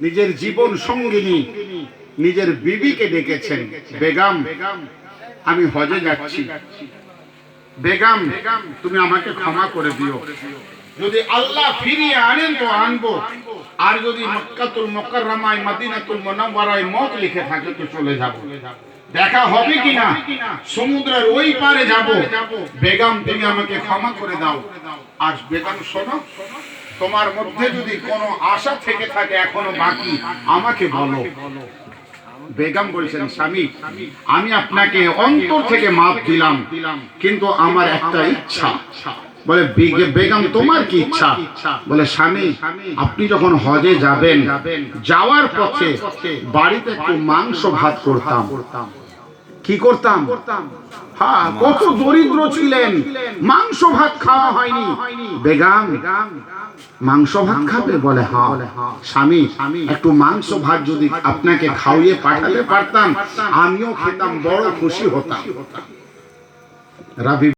নিজের জীবন সঙ্গিনী, নিজের বিবিকে ডেকেছেন। বেগাম, আমি হজে যাচ্ছি। বেগাম, তুমি আমাকে ক্ষমা করে দিও। যদি আল্লাহ ফিরিয়ে আনেন তো আনব। আর যদি মক্কাতুল মুকাররমায়, মদিনাতুল মুনাওয়ারায় মত লিখে থাকে তো চলে যাব। দেখা হবে কিনা? সমুদ্রের ওই পারে যাব। বেগম, তুমি আমাকে ক্ষমা করে দাও। আর বেগম, শোনো। তোমার মধ্যে যদি কোনো আশা থেকে থাকে এখনও বাকি, আমাকে বলো। বেগম বলছেন, স্বামী, আমি আপনাকে অন্তর থেকে মাপ দিলাম, কিন্তু আমার একটা ইচ্ছা। বলে বেগম, তোমার কি ইচ্ছা? বলে, স্বামী, আপনি যখন হজে যাবেন, যাওয়ার পথে বাড়িতে একটু মাংস ভাত করতাম। কি করতাম? হ্যাঁ কত দরিদ্র ছিলেন। মাংস ভাত খাওয়া হয়নি। বেগাম, মাংস ভাত খাবে বলে হ্যাঁ স্বামী, একটু মাংস ভাত যদি আপনাকে খাওয়িয়ে পাঠাতে পারতাম, আমিও খেতাম, বড় খুশি হতাম। রাবি